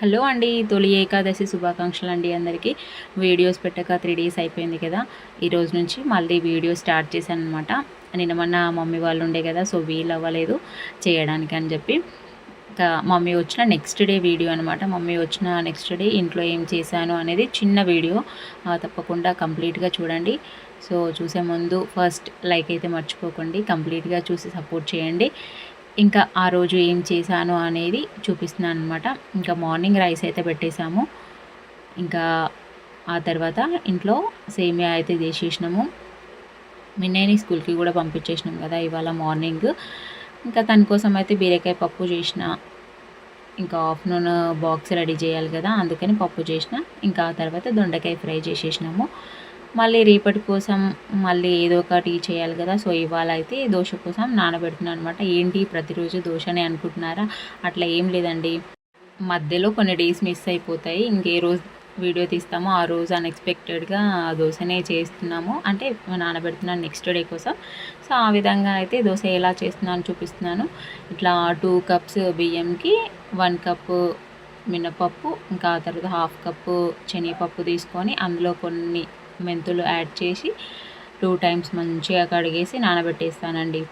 Hello అండి తొలి ఏకాదశి శుభాకాంక్షలు అండి అందరికీ. వీడియోస్ పెట్టక త్రీ డేస్ అయిపోయింది కదా. ఈరోజు నుంచి మళ్ళీ వీడియో స్టార్ట్ చేశాను అనమాట నిన్న మొన్న మమ్మీ వాళ్ళు ఉండే కదా సో వీలు అవ్వలేదు చేయడానికి అని చెప్పి. ఇంకా మమ్మీ వచ్చిన నెక్స్ట్ డే వీడియో అనమాట మమ్మీ వచ్చిన నెక్స్ట్ డే ఇంట్లో ఏం చేశాను అనేది చిన్న వీడియో. తప్పకుండా కంప్లీట్గా చూడండి. సో చూసే ముందు ఫస్ట్ లైక్ అయితే మర్చిపోకండి. కంప్లీట్గా చూసి సపోర్ట్ చేయండి. ఇంకా ఆ రోజు ఏం చేశాను అనేది చూపిస్తున్నాను అనమాట ఇంకా మార్నింగ్ రైస్ అయితే పెట్టేశాము. ఇంకా ఆ తర్వాత ఇంట్లో సేమియా అయితే చేసేసినాము. మిన్నైని స్కూల్కి కూడా పంపించేసినాం కదా ఇవాళ మార్నింగ్. ఇంకా తన కోసం అయితే బీరకాయ పప్పు చేసిన. ఇంకా ఆఫ్టర్నూన్ బాక్స్ రెడీ చేయాలి కదా అందుకని పప్పు చేసిన. ఇంకా ఆ తర్వాత దొండకాయ ఫ్రై చేసేసినాము. మళ్ళీ రేపటి కోసం మళ్ళీ ఏదో ఒకటి చేయాలి కదా. సో ఇవాళ అయితే దోశ కోసం నానబెడుతున్నాను అనమాట ఏంటి ప్రతిరోజు దోశనే అనుకుంటున్నారా? అట్లా ఏం లేదండి. మధ్యలో కొన్ని డేస్ మిస్ అయిపోతాయి. ఇంకే రోజు వీడియో తీస్తామో. ఆ రోజు అన్ఎక్స్పెక్టెడ్గా దోశనే చేస్తున్నాము. అంటే నానబెడుతున్నాను నెక్స్ట్ డే కోసం. సో ఆ విధంగా అయితే దోశ ఎలా చేస్తున్నాను చూపిస్తున్నాను. ఇట్లా టూ కప్స్ బియ్యంకి వన్ కప్పు మినపప్పు ఇంకా తర్వాత హాఫ్ కప్పు శనగపప్పు తీసుకొని అందులో కొన్ని మెంతులు యాడ్ చేసి టూ టైమ్స్ మంచిగా కడిగేసి నానబెట్టేస్తానండి.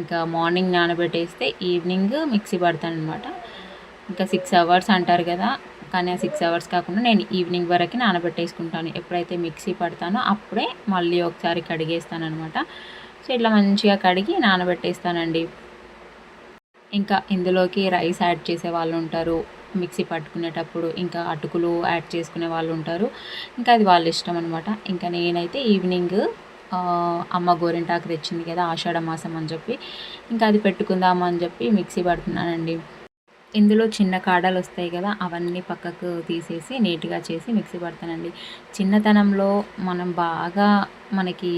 ఇంకా మార్నింగ్ నానబెట్టేస్తే ఈవినింగ్ మిక్సీ పడతాను అనమాట ఇంకా సిక్స్ అవర్స్ అంటారు కదా కానీ ఆ సిక్స్ అవర్స్ కాకుండా నేను ఈవినింగ్ వరకు నానబెట్టేసుకుంటాను. ఎప్పుడైతే మిక్సీ పడతానో అప్పుడే మళ్ళీ ఒకసారి కడిగేస్తాను అనమాట సో ఇట్లా మంచిగా కడిగి నానబెట్టేస్తానండి. ఇంకా ఇందులోకి రైస్ యాడ్ చేసే వాళ్ళు ఉంటారు. మిక్సీ పట్టుకునేటప్పుడు ఇంకా అటుకులు యాడ్ చేసుకునే వాళ్ళు ఉంటారు. ఇంకా అది వాళ్ళ ఇష్టం అనమాట ఇంకా నేనైతే ఈవినింగ్ అమ్మ గోరింటాకు తెచ్చింది కదా ఆషాఢ మాసం అని చెప్పి. ఇంకా అది పెట్టుకుందామా అని చెప్పి మిక్సీ పడుతున్నానండి. ఇందులో చిన్న కాడలు వస్తాయి కదా అవన్నీ పక్కకు తీసేసి నీట్గా చేసి మిక్సీ పడతానండి. చిన్నతనంలో మనం బాగా మనకి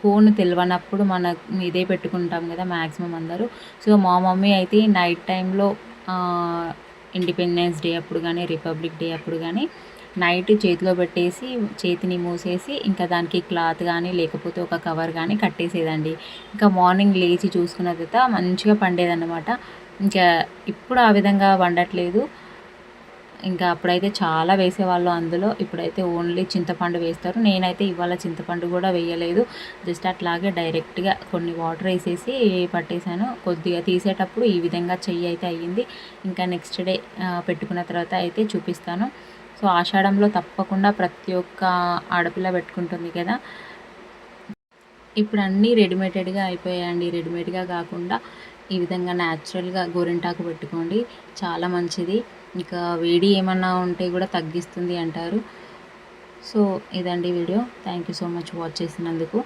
కోన్ తెలియనప్పుడు మన ఇదే పెట్టుకుంటాం కదా మ్యాక్సిమం అందరూ. సో మా మమ్మీ అయితే నైట్ టైంలో ఇండిపెండెన్స్ డే అప్పుడు కానీ రిపబ్లిక్ డే అప్పుడు కానీ నైట్ చేతిలో పెట్టేసి చేతిని మూసేసి ఇంకా దానికి క్లాత్ కానీ లేకపోతే ఒక కవర్ కానీ కట్టేసేదండి. ఇంకా మార్నింగ్ లేచి చూసుకున్న తర్వాత మంచిగా పండేదన్నమాట. ఇంకా ఇప్పుడు ఆ విధంగా వండట్లేదు. ఇంకా అప్పుడైతే చాలా వేసేవాళ్ళు అందులో. ఇప్పుడైతే ఓన్లీ చింతపండు వేస్తారు. నేనైతే ఇవాళ చింతపండు కూడా వేయలేదు. జస్ట్ అట్లాగే డైరెక్ట్గా కొన్ని వాటర్ వేసేసి పట్టేశాను. కొద్దిగా తీసేటప్పుడు ఈ విధంగా చెయ్యి అయితే అయ్యింది. ఇంకా నెక్స్ట్ డే పెట్టుకున్న తర్వాత అయితే చూపిస్తాను. సో ఆషాఢంలో తప్పకుండా ప్రతి ఒక్క ఆడపిల్ల పెట్టుకుంటుంది కదా. ఇప్పుడు అన్నీ రెడీమేడెడ్గా అయిపోయాయండి. రెడీమేడ్గా కాకుండా ఈ విధంగా న్యాచురల్గా గోరింటాకు పెట్టుకోండి. చాలా మంచిది. ఇంకా వేడి ఏమన్నా ఉంటే కూడా తగ్గిస్తుంది అంటారు. సో ఇదండి video. Thank you so much watch చేసినందుకు.